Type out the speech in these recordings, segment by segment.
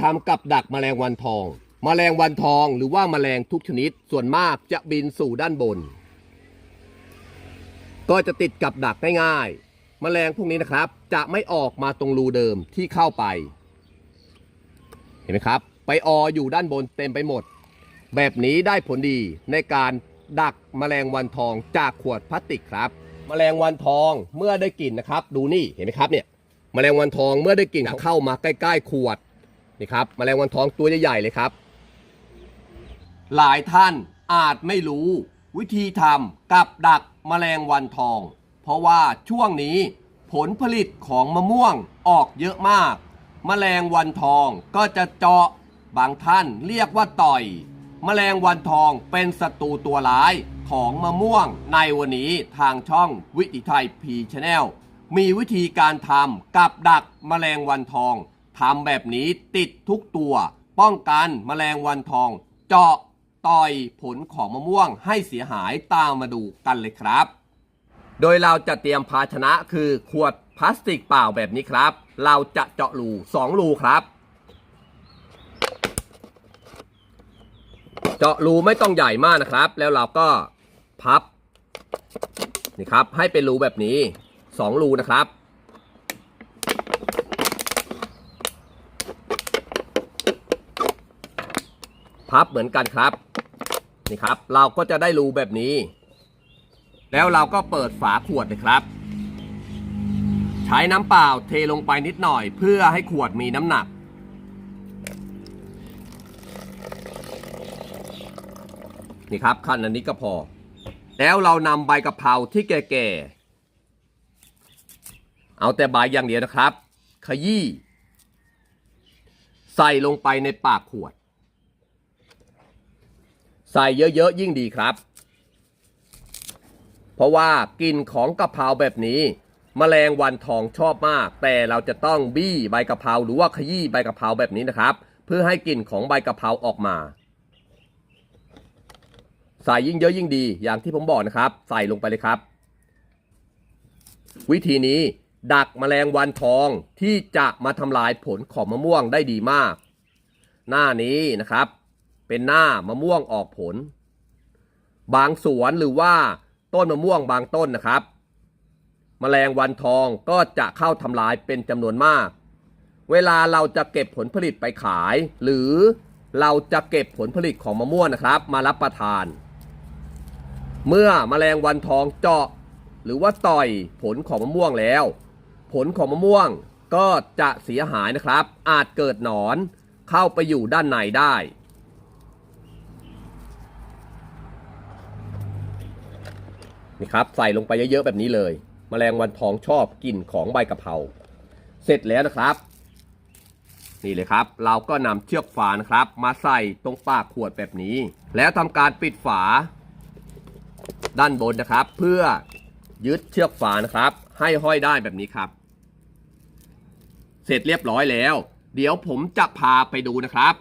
ทำกับดักแมลงวันทองแมลงวันทองหรือว่าแมลงทุกชนิดส่วนมากจะบินสู่ด้านบน ก็จะติดกับดักง่ายๆแมลงพวกนี้นะครับ จะไม่ออกมาตรงรูเดิมที่เข้าไป เห็นไหมครับ ไปออยู่ด้านบนเต็มไปหมด แบบนี้ได้ผลดีในการดักแมลงวันทองจากขวดพลาสติกครับแมลงวันทองเมื่อได้กลิ่นนะครับ ดูนี่เห็นไหมครับเนี่ยแมลงวันทองเมื่อได้กลิ่นเข้ามาใกล้ ๆ ขวด นี่ครับแมลงวันทองตัวใหญ่ๆเลยครับ หลายท่านอาจไม่รู้ วิธีทำกับดักแมลงวันทอง เพราะว่าช่วงนี้ผลผลิตของมะม่วงออกเยอะมากแมลงวันทองก็จะเจาะบางท่านเรียกว่าต่อยแมลงวันทองเป็นศัตรูตัวร้ายของมะม่วงในวันนี้ทางช่องวิถีไทยพีชแนลมีวิธีการทำกับดักแมลงวันทอง ทำแบบนี้ติดทุกตัว ป้องกันแมลงวันทอง เจาะต่อยผลของมะม่วงให้เสียหายตามมาดูกันเลยครับ โดยเราจะเตรียมภาชนะคือขวดพลาสติกเปล่าแบบนี้ครับ เราจะเจาะรู2รูครับ เจาะรูไม่ต้องใหญ่มากนะครับ แล้วเราก็พับนี่ครับให้เป็นรูแบบนี้2รูนะครับ พับเหมือนกันครับนี่ครับ เราก็จะได้รูแบบนี้ แล้วเราก็เปิดฝาขวดเลยครับ ใช้น้ำเปล่าเทลงไปนิดหน่อย เพื่อให้ขวดมีน้ำหนัก นี่ครับขั้นอันนี้ก็พอ แล้วเรานำใบกะเพราที่แก่ๆ เอาแต่ใบอย่างเดียวนะครับ ขยี้ใส่ลงไปในปากขวด ใส่เยอะๆยิ่งดีครับ เพราะว่ากลิ่นของกะเพราแบบนี้แมลงวันทองชอบมาก แต่เราจะต้องบี้ใบกะเพราหรือว่าขยี้ใบกะเพราแบบนี้นะครับ เพื่อให้กลิ่นของใบกะเพราออกมาใส่ยิ่งเยอะยิ่งดีอย่างที่ผมบอกนะครับ ใส่ลงไปเลยครับ วิธีนี้ดักแมลงวันทองที่จะมาทำลายผลของมะม่วงได้ดีมาก หน้านี้นะครับ เป็นหน้ามะม่วงออกผล บางสวนหรือว่าต้นมะม่วงบางต้นนะครับแมลงวันทองก็จะเข้าทำลายเป็นจำนวนมาก เวลาเราจะเก็บผลผลิตไปขาย หรือเราจะเก็บผลผลิตของมะม่วงนะครับ มารับประทาน เมื่อแมลงวันทองเจาะ หรือว่าต่อยผลของมะม่วงแล้ว ผลของมะม่วงก็จะเสียหายนะครับ อาจเกิดหนอนเข้าไปอยู่ด้านในได้ นี่ครับใส่ลงไปเยอะๆแบบนี้เลยแมลงวันทองชอบกลิ่นของใบกะเพราเสร็จแล้วนะครับ นี่เลยครับ เราก็นำเชือกฟานะครับ มาใส่ตรงปากขวดแบบนี้ แล้วทำการปิดฝา ด้านบนนะครับ เพื่อยึดเชือกฟานะครับ ให้ห้อยได้แบบนี้ครับ เสร็จเรียบร้อยแล้ว เดี๋ยวผมจะพาไปดูนะครับ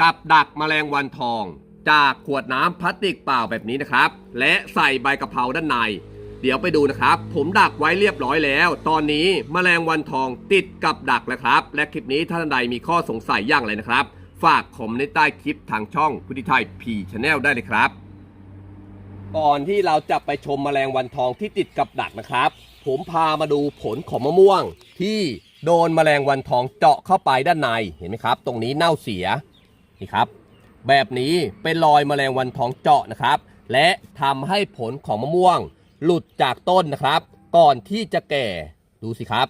กับดักแมลงวันทอง จากขวดน้ำพลาสติกเปล่าแบบนี้นะครับ และใส่ใบกะเพราด้านใน เดี๋ยวไปดูนะครับ ผมดักไว้เรียบร้อยแล้ว ตอนนี้แมลงวันทองติดกับดักแล้วครับ และคลิปนี้ท่านใดมีข้อสงสัยอย่างไรนะครับ ฝากคอมเมนต์ใต้คลิปทางช่องพุทธิไทยพีชแนลได้เลยครับ ก่อนที่เราจะไปชมแมลงวันทองที่ติดกับดักนะครับ ผมพามาดูผลของมะม่วง ที่โดนแมลงวันทองเจาะเข้าไปด้านในเห็นไหมครับ ตรงนี้เน่าเสียนี่ครับ แบบนี้เป็นรอยแมลงวันทองเจาะนะครับ และทำให้ผลของมะม่วงหลุดจากต้นนะครับ ก่อนที่จะแก่ดูสิครับ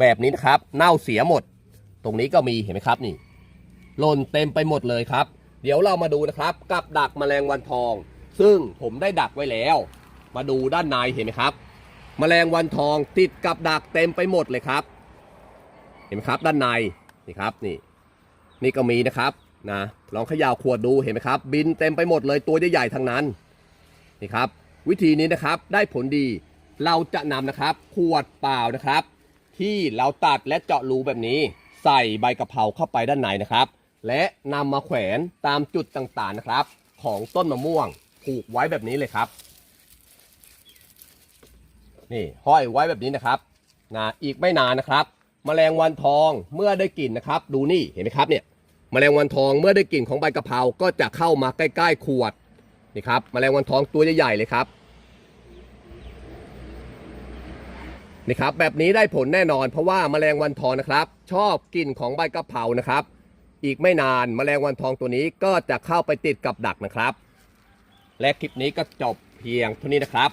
แบบนี้นะครับเน่าเสียหมด ตรงนี้ก็มีเห็นไหมครับนี่หล่นเต็มไปหมดเลยครับ เดี๋ยวเรามาดูนะครับ กับดักแมลงวันทอง ซึ่งผมได้ดักไว้แล้ว มาดูด้านในเห็นไหมครับ แมลงวันทองติดกับดักเต็มไปหมดเลยครับ เห็นไหมครับด้านในนี่ครับนี่ นี่ก็มีนะครับ นะลองเขย่าขวดดูเห็นไหมครับ บินเต็มไปหมดเลยตัวใหญ่ๆทั้งนั้นนี่ครับ วิธีนี้นะครับได้ผลดีเราจะนำนะครับ ขวดเปล่านะครับ ที่เราตัดและเจาะรูแบบนี้ ใส่ใบกะเพราเข้าไปด้านในนะครับ และนำมาแขวนตามจุดต่างๆนะครับ ของต้นมะม่วงผูกไว้แบบนี้เลยครับนี่ห้อยไว้แบบนี้นะครับนะอีกไม่นานนะครับแมลงวันทองเมื่อได้กลิ่นนะครับ ดูนี่เห็นไหมครับเนี่ย แมลงวันทองเมื่อได้กลิ่นของใบกะเพราก็จะเข้ามาใกล้ ๆ ขวดนี่ครับแมลงวันทองตัวใหญ่ๆเลยครับนี่ครับแบบนี้ได้ผลแน่นอนเพราะว่าแมลงวันทองนะครับ ชอบกลิ่นของใบกะเพรานะครับ อีกไม่นานแมลงวันทองตัวนี้ก็จะเข้าไปติดกับดักนะครับ และคลิปนี้ก็จบเพียงเท่านี้นะครับ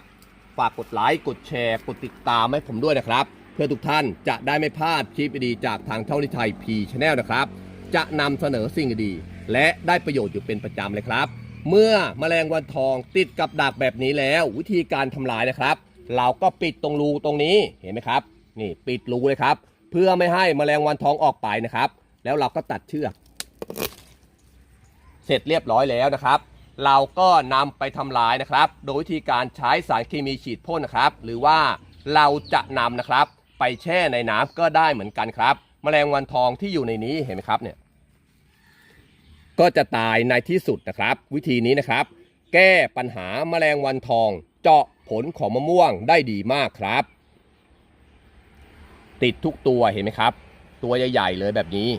ฝากกดไลค์กดแชร์ กดติดตามให้ผมด้วยนะครับ เพื่อทุกท่านจะได้ไม่พลาดคลิปดีๆจากทางเท่านิไทยพีชแนลนะครับ จะนำเสนอสิ่งดี และได้ประโยชน์อยู่เป็นประจำเลยครับ เมื่อแมลงวันทองติดกับดักแบบนี้แล้ว วิธีการทำลายนะครับ เราก็ปิดตรงรูตรงนี้เห็นไหมครับ นี่ปิดรูเลยครับ เพื่อไม่ให้แมลงวันทองออกไปนะครับ แล้วเราก็ตัดเชือก เสร็จเรียบร้อยแล้วนะครับ เราก็นำไปทำลายนะครับ โดยวิธีการใช้สารเคมีฉีดพ่นนะครับ หรือว่าเราจะนำนะครับ ไปแช่ในน้ำก็ได้เหมือนกันครับแมลงวันทองที่อยู่ในนี้เห็นไหมครับเนี่ย ก็จะตายในที่สุดนะครับ วิธีนี้นะครับ แก้ปัญหาแมลงวันทอง เจาะผลของมะม่วงได้ดีมากครับ ติดทุกตัวเห็นไหมครับ ตัวใหญ่ๆเลยแบบนี้